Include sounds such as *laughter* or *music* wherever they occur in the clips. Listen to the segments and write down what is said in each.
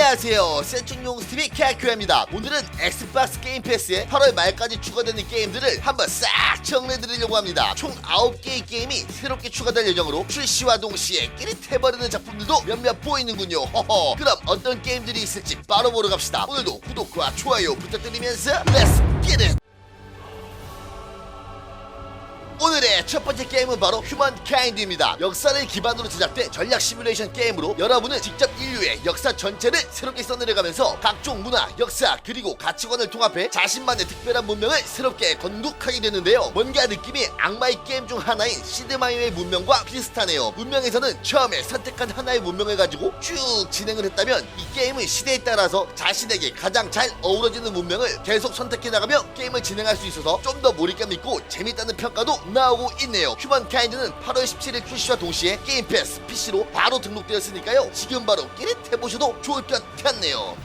안녕하세요. 센충용스TV 캐큐입니다. 오늘은 엑스박스 게임 패스에 8월 말까지 추가되는 게임들을 한번 싹 정리해드리려고 합니다. 총 9개의 게임이 새롭게 추가될 예정으로 출시와 동시에 끼릿해버리는 작품들도 몇몇 보이는군요. 허허. 그럼 어떤 게임들이 있을지 바로 보러 갑시다. 오늘도 구독과 좋아요 부탁드리면서 렛츠 기릿 오늘의 첫 번째 게임은 바로 휴먼 카인드입니다. 역사를 기반으로 제작된 전략 시뮬레이션 게임으로 여러분은 직접 인류의 역사 전체를 새롭게 써내려가면서 각종 문화, 역사, 그리고 가치관을 통합해 자신만의 특별한 문명을 새롭게 건국하게 되는데요. 뭔가 느낌이 악마의 게임 중 하나인 시드마이어의 문명과 비슷하네요. 문명에서는 처음에 선택한 하나의 문명을 가지고 쭉 진행을 했다면 이 게임은 시대에 따라서 자신에게 가장 잘 어우러지는 문명을 계속 선택해 나가며 게임을 진행할 수 있어서 좀 더 몰입감 있고 재밌다는 평가도 나오고 있네요. 휴먼 카인드는 8월 17일 출시와 동시에 게임 패스 PC로 바로 등록되었으니까요. 지금 바로 끼릿 해보셔도 좋을 것 같네요.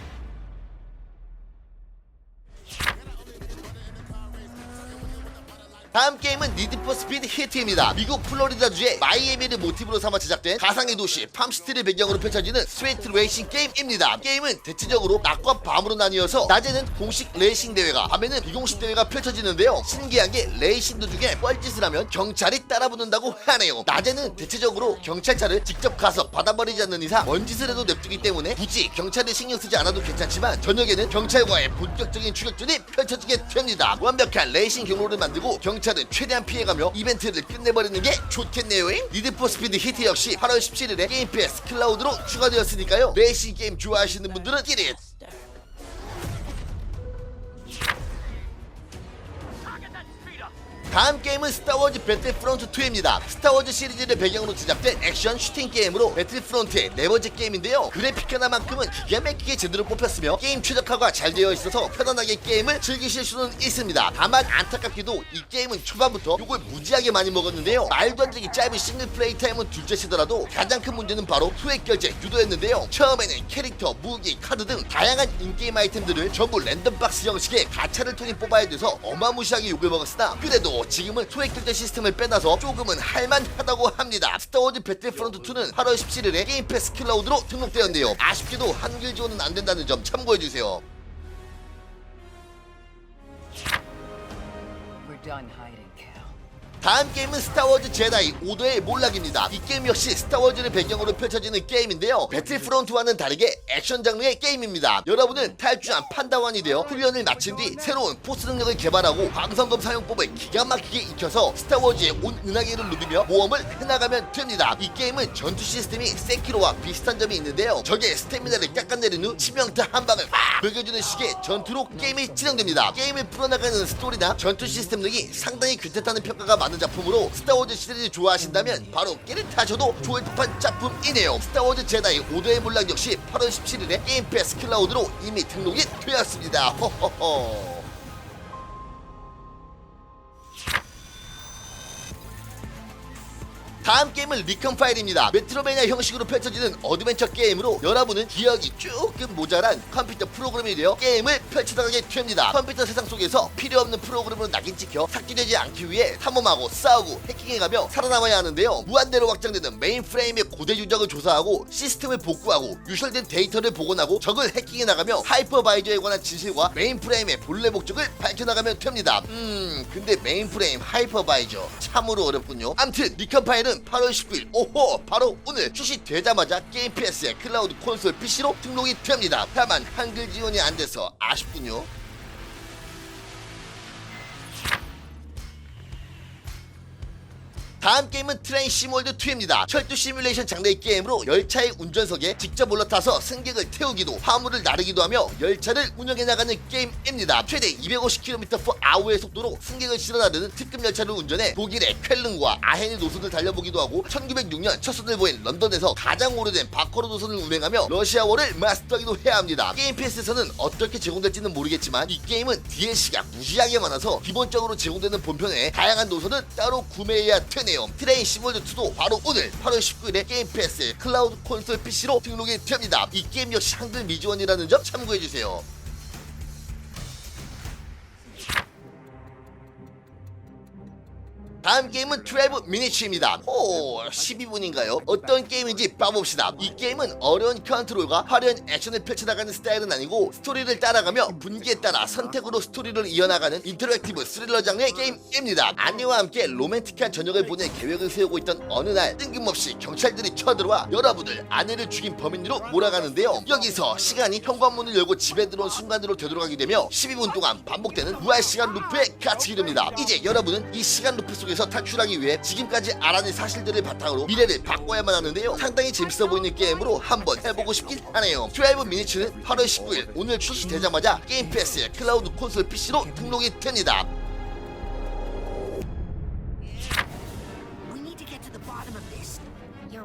다음 게임은 니드포 스피드 히트입니다. 미국 플로리다주의 마이애미를 모티브로 삼아 제작된 가상의 도시 팜시티를 배경으로 펼쳐지는 스웨이트 레이싱 게임입니다. 게임은 대체적으로 낮과 밤으로 나뉘어서 낮에는 공식 레이싱 대회가 밤에는 비공식 대회가 펼쳐지는데요. 신기한 게 레이싱 도중에 뻘짓을 하면 경찰이 따라붙는다고 하네요. 낮에는 대체적으로 경찰차를 직접 가서 받아버리지 않는 이상 뭔 짓을 해도 냅두기 때문에 굳이 경찰을 신경 쓰지 않아도 괜찮지만 저녁에는 경찰과의 본격적인 추격전이 펼쳐지게 됩니다. 완벽한 레이싱 경로를 만들고 경찰 은 최대한 피해가며 이벤트를 끝내버리는 게 좋겠네요. 니드포 스피드 히트 역시 8월 17일에 게임 패스 클라우드로 추가되었으니까요. 레이싱 게임 좋아하시는 분들은 끼릿 다음 게임은 스타워즈 배틀프론트 2입니다. 스타워즈 시리즈를 배경으로 제작된 액션 슈팅 게임으로 배틀프론트의 네 번째 게임인데요. 그래픽 하나만큼은 기가 막히게 제대로 뽑혔으며 게임 최적화가 잘 되어 있어서 편안하게 게임을 즐기실 수는 있습니다. 다만 안타깝게도 이 게임은 초반부터 욕을 무지하게 많이 먹었는데요. 말도 안 되게 짧은 싱글 플레이 타임은 둘째치더라도 가장 큰 문제는 바로 소액 결제 유도였는데요. 처음에는 캐릭터, 무기, 카드 등 다양한 인게임 아이템들을 전부 랜덤 박스 형식의 가차를 통해 뽑아야 돼서 어마무시하게 욕을 먹었으나 그래도 지금은 소액 결제 시스템을 빼놔서 조금은 할만하다고 합니다. 스타워즈 배틀프론트 2는 8월 17일에 게임 패스 클라우드로 등록되었네요. 아쉽게도 한글 지원은 안 된다는 점 참고해주세요. We're done hiding, Cal. 다음 게임은 스타워즈 제다이 오더의 몰락입니다. 이 게임 역시 스타워즈를 배경으로 펼쳐지는 게임인데요. 배틀프론트와는 다르게 액션 장르의 게임입니다. 여러분은 탈주한 판다원이 되어 훈련을 마친 뒤 새로운 포스 능력을 개발하고 광선검 사용법을 기가 막히게 익혀서 스타워즈의 온 은하계를 누비며 모험을 해나가면 됩니다. 이 게임은 전투 시스템이 세키로와 비슷한 점이 있는데요. 적의 스태미나를 깎아내린 후 치명타 한 방을 팍 먹여주는 식의 전투로 게임이 진행됩니다. 게임을 풀어나가는 스토리나 전투 시스템 등이 상당히 괜찮다는 평가가 많은 작품으로 스타워즈 시리즈 좋아하신다면 바로 깨릿하셔도 좋을 듯한 작품이네요. 스타워즈 제다이 5도의 몰락 역시 8월 17일에 게임 패스 클라우드로 이미 등록이 되었습니다. *laughs* 호호호. 다음 게임은 리컨 파일입니다. 메트로베니아 형식으로 펼쳐지는 어드벤처 게임으로 여러분은 기억이 조금 모자란 컴퓨터 프로그램이 되어 게임을 펼쳐나가게 됩니다. 컴퓨터 세상 속에서 필요 없는 프로그램으로 낙인 찍혀 삭제되지 않기 위해 탐험하고 싸우고 해킹해가며 살아남아야 하는데요. 무한대로 확장되는 메인프레임의 고대 유적을 조사하고 시스템을 복구하고 유설된 데이터를 복원하고 적을 해킹해 나가며 하이퍼바이저에 관한 진실과 메인프레임의 본래 목적을 밝혀나가면 됩니다. 음, 근데 메인프레임 하이퍼바이저 참으로 어렵군요. 암튼 리컨 파일은 8월 19일 오호 바로 오늘 출시되자마자 게임 패스에 클라우드 콘솔 PC로 등록이 됩니다. 다만 한글 지원이 안 돼서 아쉽군요. 다음 게임은 트레인 시몰드 2입니다. 철도 시뮬레이션 장르의 게임으로 열차의 운전석에 직접 올라타서 승객을 태우기도 화물을 나르기도 하며 열차를 운영해 나가는 게임입니다. 최대 250km/h의 속도로 승객을 실어 나르는 특급 열차를 운전해 독일의 쾰른과 아헨의 노선을 달려보기도 하고 1906년 첫 선을 보인 런던에서 가장 오래된 바코르 노선을 운행하며 러시아어를 마스터하기도 해야 합니다. 게임 패스에서는 어떻게 제공될지는 모르겠지만 이 게임은 DLC가 무지하게 많아서 기본적으로 제공되는 본편에 다양한 노선은 따로 구매해야 되네요. 트레인 시몰드2도 바로 오늘 8월 19일에 게임 패스 클라우드 콘솔 PC로 등록이 됩니다. 이 게임 역시 한글 미지원이라는 점 참고해주세요. 다음 게임은 12 미니츠입니다. 오 12분인가요? 어떤 게임인지 봐봅시다. 이 게임은 어려운 컨트롤과 화려한 액션을 펼쳐나가는 스타일은 아니고 스토리를 따라가며 분기에 따라 선택으로 스토리를 이어나가는 인터랙티브 스릴러 장르의 게임입니다. 아내와 함께 로맨틱한 저녁을 보낼 계획을 세우고 있던 어느 날 뜬금없이 경찰들이 쳐들어와 여러분을 아내를 죽인 범인으로 몰아가는데요. 여기서 시간이 현관문을 열고 집에 들어온 순간으로 되돌아가게 되며 12분 동안 반복되는 무한 시간 루프에 갇히게 됩니다. 이제 여러분은 이 시간 루프 속에 서 탈출하기 위해 지금까지 알아낸 사실들을 바탕으로 미래를 바꿔야만 하는데요. 상당히 재밌어 보이는 게임으로 한번 해보고 싶긴 하네요. 12 미니츠는 8월 19일 오늘 출시되자마자 게임 패스에 클라우드 콘솔 PC로 등록이 됩니다.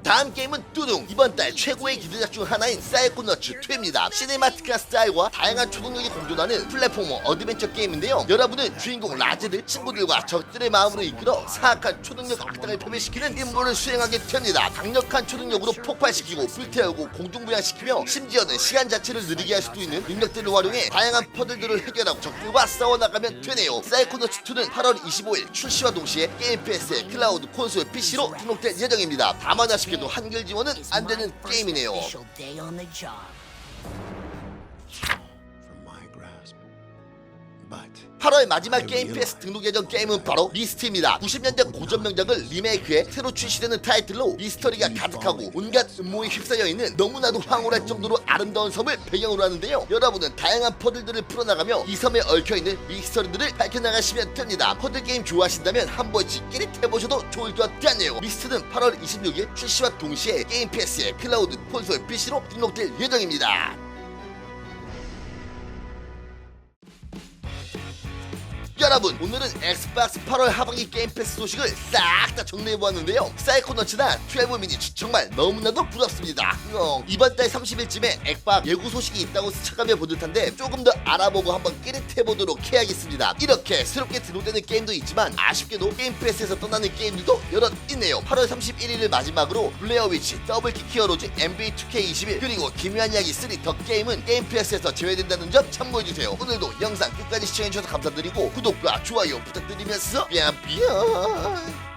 다음 게임은 뚜둥. 이번 달 최고의 기대작 중 하나인 사이코너츠 2입니다. 시네마틱한 스타일과 다양한 초능력이 공존하는 플랫포머 어드벤처 게임인데요. 여러분은 주인공 라즈를 친구들과 적들의 마음으로 이끌어 사악한 초능력 악당을 패배시키는 임무를 수행하게 됩니다. 강력한 초능력으로 폭발시키고 불태우고 공중부양시키며 심지어는 시간 자체를 느리게 할 수도 있는 능력들을 활용해 다양한 퍼즐들을 해결하고 적들과 싸워나가면 되네요. 사이코너츠 2는 8월 25일 출시와 동시에 게임 패스의 클라우드 콘솔 PC로 등록될 예정입니다. 다만 아 쉽게도 한글 지원은 안 되는 게임이네요. 8월 마지막 게임 패스 등록 예정 게임은 바로 미스트입니다. 90년대 고전 명작을 리메이크해 새로 출시되는 타이틀로 미스터리가 가득하고 온갖 음모에 휩싸여 있는 너무나도 황홀할 정도로 아름다운 섬을 배경으로 하는데요. 여러분은 다양한 퍼즐들을 풀어나가며 이 섬에 얽혀있는 미스터리들을 밝혀나가시면 됩니다. 퍼즐 게임 좋아하신다면 한 번씩 깨릿해보셔도 좋을 것 같네요. 미스트는 8월 26일 출시와 동시에 게임 패스에 클라우드 콘솔 PC로 등록될 예정입니다. 여러분 오늘은 엑스박스 8월 하반기 게임 패스 소식을 싹 다 정리해보았는데요. 사이코너츠나 12 미니츠 정말 너무나도 부럽습니다. 어, 이번 달 30일쯤에 엑박 예고 소식이 있다고 스쳐가며 본 듯한데 조금 더 알아보고 한번 깨릿해보도록 해야겠습니다. 이렇게 새롭게 등록되는 게임도 있지만 아쉽게도 게임 패스에서 떠나는 게임들도 여럿 있네요. 8월 31일을 마지막으로 블레어 위치 더블킥 히어로즈 NBA 2K21 그리고 기묘한 이야기 3 더 게임은 게임 패스에서 제외된다는 점 참고해주세요. 오늘도 영상 끝까지 시청해주셔서 감사드리고 구독 과 좋아요 부탁드리면서 뺨 뺨.